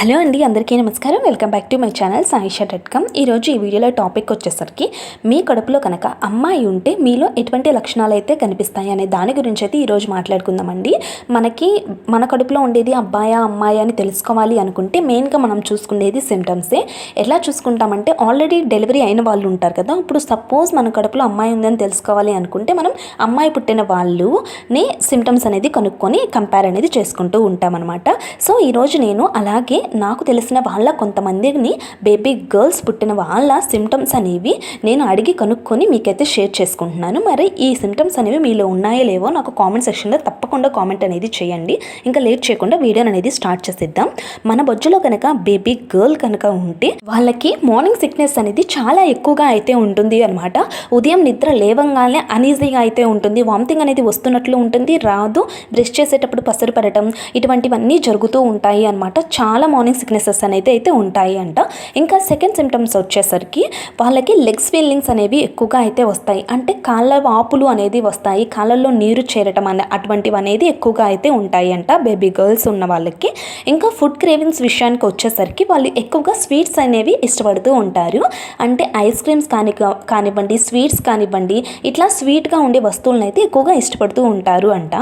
Hello అండి అందరికీ నమస్కారం. Welcome back to my channel Saisha dot com. ఈరోజు ఈ వీడియోలో టాపిక్ వచ్చేసరికి మీ కడుపులో కనుక అమ్మాయి ఉంటే మీలో ఎటువంటి లక్షణాలు అయితే కనిపిస్తాయి అనే దాని గురించి అయితే ఈరోజు మాట్లాడుకుందామండి. మనకి మన కడుపులో ఉండేది అబ్బాయా అమ్మాయి అని తెలుసుకోవాలి అనుకుంటే మెయిన్గా మనం చూసుకునేది సిమ్టమ్సే ఎలా చూసుకుంటామంటే ఆల్రెడీ డెలివరీ అయిన వాళ్ళు ఉంటారు కదా ఇప్పుడు సపోజ్ మన కడుపులో అమ్మాయి ఉందని తెలుసుకోవాలి అనుకుంటే మనం అమ్మాయి పుట్టిన వాళ్ళుని సిమ్టమ్స్ అనేది కనుక్కొని కంపేర్ అనేది చేసుకుంటూ ఉంటామన్నమాట. సో ఈరోజు నేను అలాగే నాకు తెలిసిన వాళ్ళ కొంతమందిని బేబీ గర్ల్స్ పుట్టిన వాళ్ళ సిమ్టమ్స్ అనేవి నేను అడిగి కనుక్కొని మీకైతే షేర్ చేసుకుంటున్నాను. మరి ఈ సిమ్టమ్స్ అనేవి మీలో ఉన్నాయో లేవో నాకు కామెంట్ సెక్షన్లో తప్పకుండా కామెంట్ అనేది చేయండి. ఇంకా లేట్ చేయకుండా వీడియోని అనేది స్టార్ట్ చేసేద్దాం. మన బొజ్జులో కనుక బేబీ గర్ల్ కనుక ఉంటే వాళ్ళకి మార్నింగ్ సిక్నెస్ అనేది చాలా ఎక్కువగా అయితే ఉంటుంది అనమాట ఉదయం నిద్ర లేవంగానే అనీజీగా అయితే ఉంటుంది. వామిటింగ్ అనేది వస్తున్నట్లు ఉంటుంది. రాదు. బ్రష్ చేసేటప్పుడు పసరు పడటం ఇటువంటివన్నీ జరుగుతూ ఉంటాయి అనమాట చాలా మార్నింగ్ సిక్నెసెస్ అనేది అయితే ఉంటాయి అంట ఇంకా సెకండ్ సిమ్టమ్స్ వచ్చేసరికి వాళ్ళకి లెగ్స్ ఫీలింగ్స్ అనేవి ఎక్కువగా అయితే వస్తాయి. అంటే కాళ్ళ వాపులు అనేది వస్తాయి. కాళ్ళల్లో నీరు చేరటం అనే అటువంటివి అనేది ఎక్కువగా అయితే ఉంటాయి అంట బేబీ గర్ల్స్ ఉన్న వాళ్ళకి. ఇంకా ఫుడ్ క్రేవింగ్స్ విషయానికి వచ్చేసరికి వాళ్ళు ఎక్కువగా స్వీట్స్ అనేవి ఇష్టపడుతూ ఉంటారు. అంటే ఐస్ క్రీమ్స్ కాని కానివ్వండి స్వీట్స్ కానివ్వండి ఇట్లా స్వీట్గా ఉండే వస్తువులను అయితే ఎక్కువగా ఇష్టపడుతూ ఉంటారు అంట.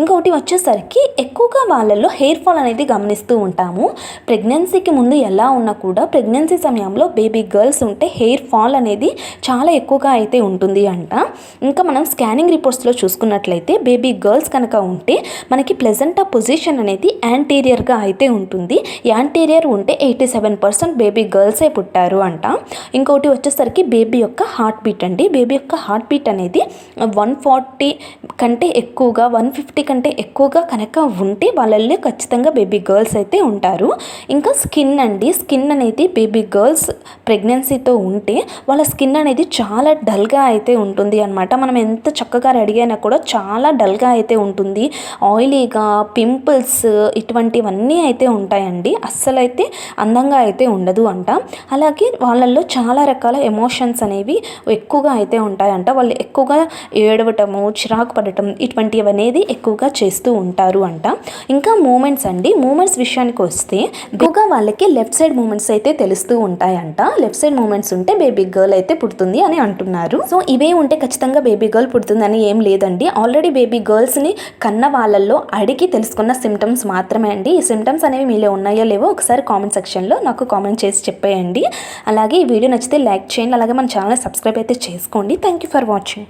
ఇంకొకటి వచ్చేసరికి ఎక్కువగా వాళ్ళల్లో హెయిర్ ఫాల్ అనేది గమనిస్తూ ఉంటాము. ప్రెగ్నెన్సీకి ముందు ఎలా ఉన్నా కూడా ప్రెగ్నెన్సీ సమయంలో బేబీ గర్ల్స్ ఉంటే హెయిర్ ఫాల్ అనేది చాలా ఎక్కువగా అయితే ఉంటుంది అంట. ఇంకా మనం స్కానింగ్ రిపోర్ట్స్లో చూసుకున్నట్లయితే బేబీ గర్ల్స్ కనుక ఉంటే మనకి ప్లెజెంటా పొజిషన్ అనేది యాంటీరియర్గా అయితే ఉంటుంది. యాంటీరియర్ ఉంటే ఎయిటీ సెవెన్ పర్సెంట్ బేబీ గర్ల్సే పుట్టారు అంట. ఇంకోటి వచ్చేసరికి బేబీ యొక్క హార్ట్ బీట్ అండి. బేబీ యొక్క హార్ట్ బీట్ అనేది వన్ ఫార్టీ కంటే ఎక్కువగా వన్ ఫిఫ్టీ కంటే ఎక్కువగా కనుక ఉంటే వాళ్ళల్లో ఖచ్చితంగా బేబీ గర్ల్స్ అయితే ఉంటారు. ఇంకా స్కిన్ అండి స్కిన్ అనేది బేబీ గర్ల్స్ ప్రెగ్నెన్సీతో ఉంటే వాళ్ళ స్కిన్ అనేది చాలా డల్గా అయితే ఉంటుంది అనమాట మనం ఎంత చక్కగా రెడీ అయినా కూడా చాలా డల్గా అయితే ఉంటుంది. ఆయిలీగా పింపుల్స్ ఇటువంటివన్నీ అయితే ఉంటాయండి. అస్సలైతే అందంగా అయితే ఉండదు అంట. అలాగే వాళ్ళల్లో చాలా రకాల ఎమోషన్స్ అనేవి ఎక్కువగా అయితే ఉంటాయంట. వాళ్ళు ఎక్కువగా ఏడవటము చిరాకు పడటం ఇటువంటివి అనేది ఎక్కువగా చేస్తూ ఉంటారు అంట. ఇంకా మూమెంట్స్ అండి. మూమెంట్స్ విషయానికి వస్తే ఎక్కువగా వాళ్ళకి లెఫ్ట్ సైడ్ మూమెంట్స్ అయితే తెలుస్తూ ఉంటాయంట. లెఫ్ట్ సైడ్ మూమెంట్స్ ఉంటే బేబీ గర్ల్ అయితే పుడుతుంది అని అంటున్నారు. సో ఇవే ఉంటే ఖచ్చితంగా బేబీ గర్ల్ పుడుతుంది అని ఏం లేదండి. ఆల్రెడీ బేబీ గర్ల్స్ని కన్న వాళ్ళల్లో అడిగి తెలుసుకున్న సిమ్టమ్స్ మాత్రమే అండి. ఈ సిమ్టమ్స్ అనేవి మీలో ఉన్నాయో లేవో ఒకసారి కామెంట్ సెక్షన్లో నాకు కామెంట్ చేసి చెప్పేయండి. అలాగే ఈ వీడియో నచ్చితే లైక్ చేయండి. అలాగే మన ఛానల్ సబ్స్క్రైబ్ అయితే చేసుకోండి. Thank you for watching.